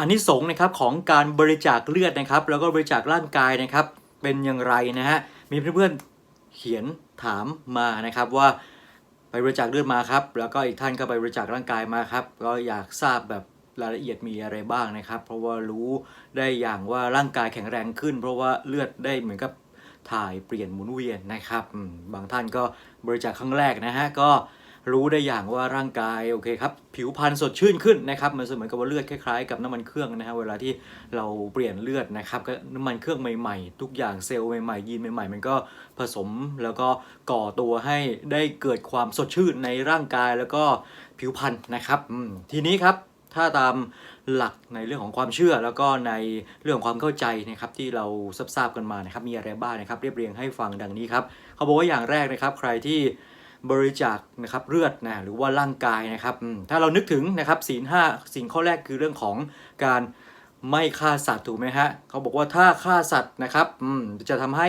อันนี้สงส์นะครับของการบริจาคเลือดนะครับ แล้วก็บริจาคร่างกายนะครับ เป็นอย่างไรนะฮะมีเพื่อนๆเขียนถามมานะครับว่าไปบริจาคเลือดมาครับ แล้วก็อีกท่านก็ไปบริจาคร่างกายมาครับ ก็อยากทราบแบบรายละเอียดมีอะไรบ้างนะครับ เพราะว่ารู้ได้อย่างว่าร่างกายแข็งแรงขึ้น เพราะว่าเลือดได้เหมือนกับถ่ายเปลี่ยนหมุนเวียนนะครับ บางท่านก็บริจาคครั้งแรกนะฮะก็ รู้ได้อย่างว่าร่างกายโอเคครับผิวพรรณสดชื่นขึ้นนะครับมันเหมือนกับว่าเลือดคล้ายๆกับน้ำมันเครื่องนะฮะเวลาที่เราเปลี่ยนเลือดนะครับก็น้ำมันเครื่องใหม่ๆ ทุกอย่างเซลล์ใหม่ๆยีนใหม่ๆ มันก็ผสมแล้วก็ก่อตัวให้ได้เกิดความสดชื่นในร่างกายแล้วก็ผิวพรรณนะครับทีนี้ครับถ้าตามหลักในเรื่องของความเชื่อแล้วก็ในเรื่องของความเข้าใจนะครับที่เราทราบๆกันมานะครับมีอะไรบ้างนะครับ เรียบเรียงให้ฟังดังนี้ครับเขาบอกว่าอย่างแรกนะครับ ใครที่ บริจาคนะครับเลือดนะหรือว่าร่างกายนะครับถ้าเรานึกถึงนะครับศีลห้าสิ่งข้อแรกคือเรื่องของการไม่ฆ่าสัตว์ถูกไหมฮะเขาบอกว่าถ้าฆ่าสัตว์นะครับจะทำให้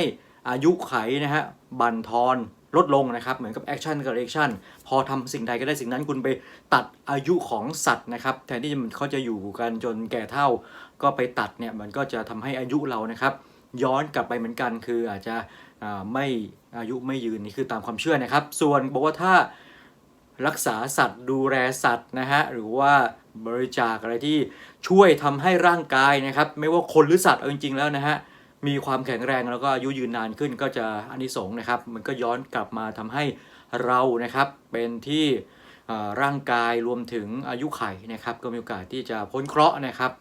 อายุไขนะฮะบั่นทอนลดลงนะครับ เหมือนกับแอคชั่นกับเรีแอคชั่นพอทำสิ่งใดก็ได้สิ่งนั้นคุณไปตัดอายุของสัตว์นะครับ แทนที่มันเขาจะอยู่กันจนแก่เท่า ก็ไปตัดเนี่ยมันก็จะทำให้อายุเรานะครับ ย้อนกลับไปเหมือนกันคืออาจจะ ไม่อายุไม่ยืนนี่คือตามความเชื่อนะครับ ส่วนบอกว่าถ้ารักษาสัตว์ดูแลสัตว์นะฮะหรือว่าบริจาคอะไรที่ช่วยทำให้ร่างกายนะครับ ไม่ว่าคนหรือสัตว์เอาจริงๆแล้วนะฮะมีความแข็งแรงแล้วก็อายุยืนนานขึ้นก็จะอันิสงส์นะครับ มันก็ย้อนกลับมาทำให้เรานะครับเป็นที่ ร่างกายรวมถึงอายุไขนะครับก็มีโอกาสที่จะพ้นเคราะห์นะครับ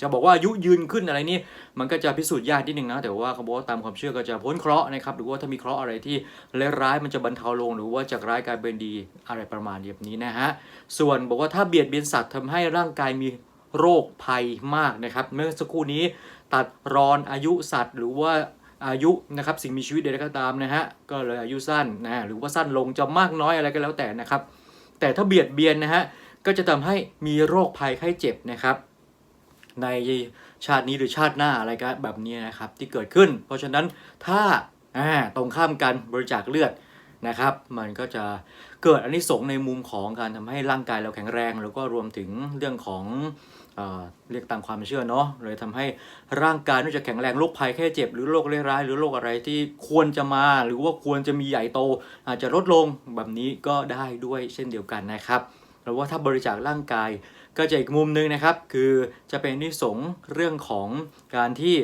จะบอกว่าอายุยืนขึ้นอะไรนี่มันก็จะพิสูจน์ยากนิดนึงนะแต่ว่าเขาบอกว่าตามความเชื่อก็จะพ้นเคราะห์นะครับหรือว่าถ้ามีเคราะห์อะไรที่เลวร้ายมันจะบรรเทาลง หรือว่าจากร้ายกลายเป็นดีอะไรประมาณแบบนี้นะฮะส่วนบอกว่าถ้าเบียดเบียนสัตว์ทำให้ร่างกายมีโรคภัยมากนะครับเมื่อสักครู่นี้ตัดรอนอายุสัตว์ หรือว่าอายุนะครับสิ่งมีชีวิตใดๆก็ตามนะฮะก็เลยอายุสั้นนะหรือว่าสั้นลงจะมากน้อยอะไรก็แล้วแต่นะครับ แต่ถ้าเบียดเบียนนะฮะก็จะทำให้มีโรคภัยไข้เจ็บนะครับ ในชาตินี้หรือชาติหน้าอะไรก็แบบนี้นะครับที่เกิดขึ้น เพราะฉะนั้นถ้าตรงข้ามกันบริจาคเลือด นะครับ มันก็จะเกิดอานิสงส์ในมุมของการทำให้ร่างกายเราแข็งแรง แล้วก็รวมถึงเรื่องของเอเรียกตามความเชื่อเนาะเลยทำให้ร่างกายนอกจากแข็งแรงโรคภัยแค่เจ็บ หรือโรคเร้าย หรือโรคอะไรที่ควรจะมา หรือว่าควรจะมีใหญ่โต อาจจะลดลงแบบนี้ก็ได้ด้วยเช่นเดียวกันนะครับหรือว่าถ้าบริจาคร่างกายก็จะอีกมุมหนึงนะครับ คือจะเป็นนิสงเรื่องของการที่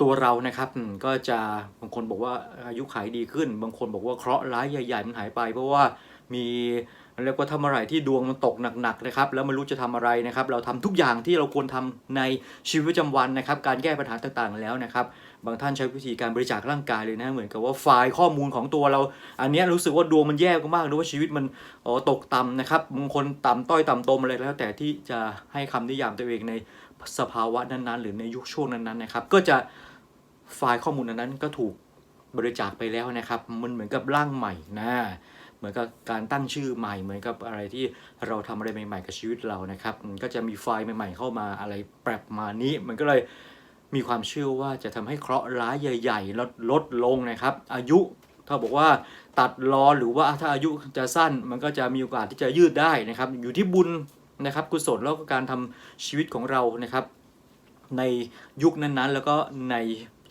ตัวเรานะครับก็จะบางคนบอกว่าอายุขัยดีขึ้น บางคนบอกว่าเคราะห์ร้ายใหญ่ๆมันหายไป เพราะว่ามีเรียกว่าทำอะไรที่ดวงมันตกหนักๆนะครับแล้วไม่รู้จะทำอะไรนะครับ เราทำทุกอย่างที่เราควรทำในชีวิตประจำวันนะครับ การแก้ปัญหาต่างๆแล้วนะครับ บางท่านใช้วิธีการบริจาคร่างกายเลยนะเหมือนกับว่าไฟล์ข้อมูลของตัวเรา อันนี้รู้สึกว่าดวงมันแย่มากหรือว่าชีวิตมันออตกต่ำนะครับบางคนต่ำต้อยต่ำตมอะไรแล้ว แต่ที่จะให้คำนิยามตัวเองใน สภาวะนั้นๆ หรือในยุคช่วงนั้นๆนะครับ ก็จะไฟล์ข้อมูลนั้นๆก็ถูกบริจาคไปแล้วนะครับ มันเหมือนกับร่างใหม่นะเหมือนกับการตั้งชื่อใหม่ เหมือนกับอะไรที่เราทำอะไรใหม่ ๆ กับชีวิตเรานะครับ มันก็จะมีไฟล์ใหม่ ๆ เข้ามาอะไรแปรบมานี้ มันก็เลยมีความเชื่อว่าจะทำให้เคราะห์ร้ายใหญ่ ๆ ลดลดลงนะครับ อายุถ้าบอกว่าตัดรอหรือว่าถ้าอายุจะสั้นมันก็จะมีโอกาสที่จะยืดได้นะครับ อยู่ที่บุญ นะครับกุศลแล้วก็การทำชีวิตของเรานะครับ ในยุคนั้นๆ แล้วก็ใน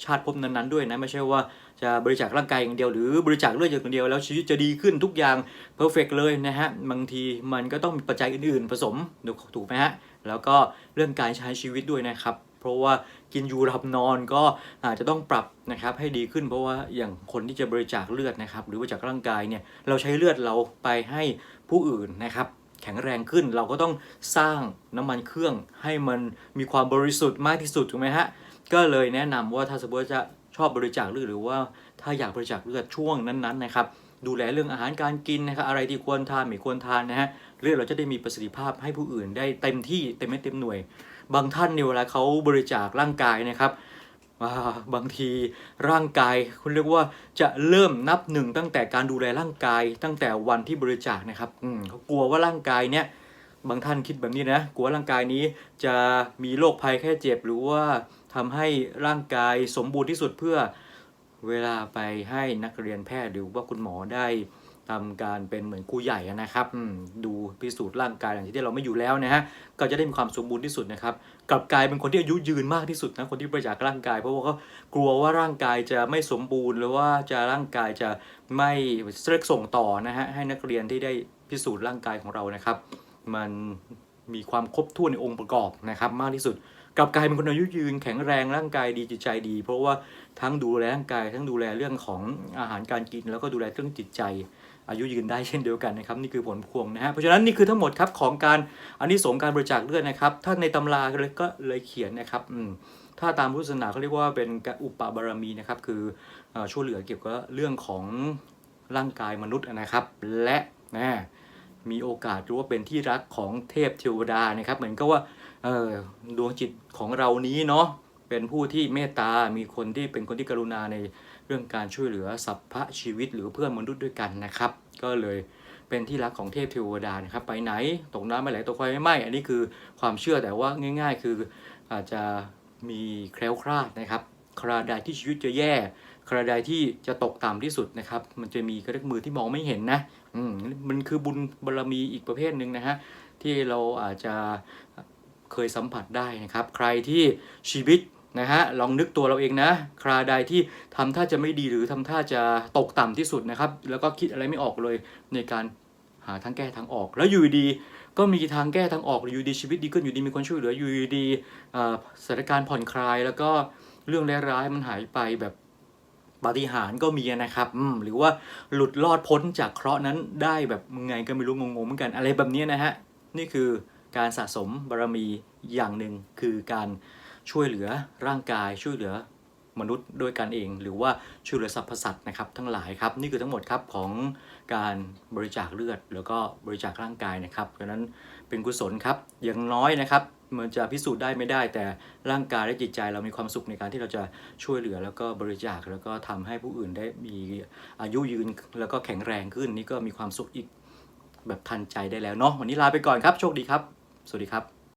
ชาติภพนั้นๆด้วยนะไม่ใช่ว่าจะบริจาคร่างกายอย่างเดียวหรือบริจาคเลือดอย่างเดียวแล้วชีวิตจะดีขึ้นทุกอย่างเพอร์เฟกเลยนะฮะบางทีมันก็ต้องมีปัจจัยอื่นๆ ผสมถูกไหมฮะแล้วก็เรื่องการใช้ชีวิตด้วยนะครับเพราะว่ากินอยู่หลับนอนก็อาจจะต้องปรับนะครับให้ดีขึ้น เพราะว่าอย่างคนที่จะบริจาคเลือดนะครับ หรือบริจาคร่างกายเนี่ยเราใช้เลือดเราไปให้ผู้อื่นนะครับ แข็งแรงขึ้น เราก็ต้องสร้างน้ำมันเครื่องให้มันมีความบริสุทธิ์มากที่สุดถูกไหมฮะก็เลยแนะนำว่าถ้าสมมติว่าจะชอบบริจาคเลือดหรือว่าถ้าอยากบริจาคเลือดช่วงนั้นๆนะครับดูแลเรื่องอาหารการกินนะครับอะไรที่ควรทานไม่ควรทานนะฮะเลือดเราจะได้มีประสิทธิภาพให้ผู้อื่นได้เต็มที่เต็มเม็ดเต็มหน่วย บางท่านเนี่ยเวลาเขาบริจาคร่างกายนะครับ บางทีร่างกายคุณเรียกว่าจะเริ่มนับหนึ่งตั้งแต่การดูแลร่างกาย ตั้งแต่วันที่บริจาคนะครับเขากลัวว่าร่างกายเนี่ยบางท่านคิดแบบนี้นะกลัวร่างกายนี้จะมีโรคภัยแค่เจ็บ หรือว่าทำให้ร่างกายสมบูรณ์ที่สุดเพื่อเวลาไปให้นักเรียนแพทย์หรือว่าคุณหมอได้ ทำการเป็นเหมือนครูใหญ่นะครับดูพิสูจน์ร่างกายหลังจากที่เราไม่อยู่แล้วนะฮะก็จะได้มีความสมบูรณ์ที่สุดนะครับกลับกลายเป็นคนที่อายุยืนมากที่สุดนะคนที่บริจาคร่างกาย เพราะว่าเขากลัวว่าร่างกายจะไม่สมบูรณ์หรือว่าจะร่างกายจะไม่เรียกส่งต่อนะฮะให้นักเรียนที่ได้พิสูจน์ร่างกายของเรานะครับ มันมีความครบถ้วนในองค์ประกอบนะครับ มากที่สุดกลับกลายเป็นคนอายุยืนแข็งแรงร่างกายดีจิตใจดี เพราะว่าทั้งดูแลร่างกายทั้งดูแลเรื่องของอาหารการกินแล้วก็ดูแลเรื่องจิตใจ อายุยืนได้เช่นเดียวกันนะครับนี่คือผลพวงนะฮะเพราะฉะนั้นนี่คือทั้งหมดครับของการอันนี้สงการบริจาคเลือดนะครับ ถ้าในตำราก็เลยเขียนนะครับถ้าตามพุทธศาสนาเขาเรียกว่าเป็นอุปบารมีนะครับคืออช่วยเหลือเกี่ยวกับเรื่องของร่างกายมนุษย์นะครับ และนะมีโอกาสรือว่าเป็นที่รักของเทพเทวดานะครับ เหมือนกับว่าดวงจิตของเรานี้เนาะเป็นผู้ที่เมตตา มีคนที่เป็นคนที่กรุณาใน เรื่องการช่วยเหลือสรรพะชีวิตหรือเพื่อนมนุษย์ด้วยกันนะครับ ก็เลยเป็นที่รักของเทพเทวดานะครับ ไปไหนตกน้ำไม่ไหลตกไฟไม่ไหม้อันนี้คือความเชื่อแต่ว่าง่าย ๆ คืออาจจะมีแคล้วคลาดนะครับคราใดที่ชีวิตจะแย่คราใดที่จะตกต่ำที่สุดนะครับ มันจะมีกระดึกมือที่มองไม่เห็นนะอืมมันคือบุญบารรมีอีกประเภทหนึ่งนะฮะที่เราอาจจะเคยสัมผัสได้นะครับ ใครที่ชีวิต นะฮะลองนึกตัวเราเองนะ คราใดที่ทำท่าจะไม่ดีหรือทำท่าจะตกต่ำที่สุดนะครับ แล้วก็คิดอะไรไม่ออกเลยในการหาทางแก้ทางออก แล้วอยู่ดีก็มีทางแก้ทางออกอยู่ดีชีวิตดีขึ้นอยู่ดีมีคนช่วยเหลืออยู่ดีสถานการณ์ผ่อนคลาย แล้วก็เรื่องร้ายๆมันหายไปแบบปาฏิหาริย์ก็มีนะครับหรือว่าหลุดรอดพ้นจากเคราะห์นั้นได้แบบไงก็ไม่รู้งงๆเหมือนกันอะไรแบบนี้นะฮะนี่คือการสะสมบารมีอย่างหนึ่งคือการ ช่วยเหลือร่างกายช่วยเหลือมนุษย์ด้วยกันเอง หรือว่าช่วยเหลือสรรพสัตว์นะครับทั้งหลายครับนี่คือทั้งหมดครับของการบริจาคเลือด แล้วก็บริจาคร่างกายนะครับเพราะนั้นเป็นกุศลครับอย่างน้อยนะครับมันจะพิสูจน์ได้ไม่ได้ แต่ร่างกายและจิตใจเรามีความสุขในการที่เราจะช่วยเหลือแล้วก็บริจาคแล้วก็ทำให้ผู้อื่นได้มีอายุยืนแล้วก็แข็งแรงขึ้นนี่ก็มีความสุขอีกแบบทันใจได้แล้วเนาะวันนี้ลาไปก่อนครับโชคดีครับ สวัสดีครับ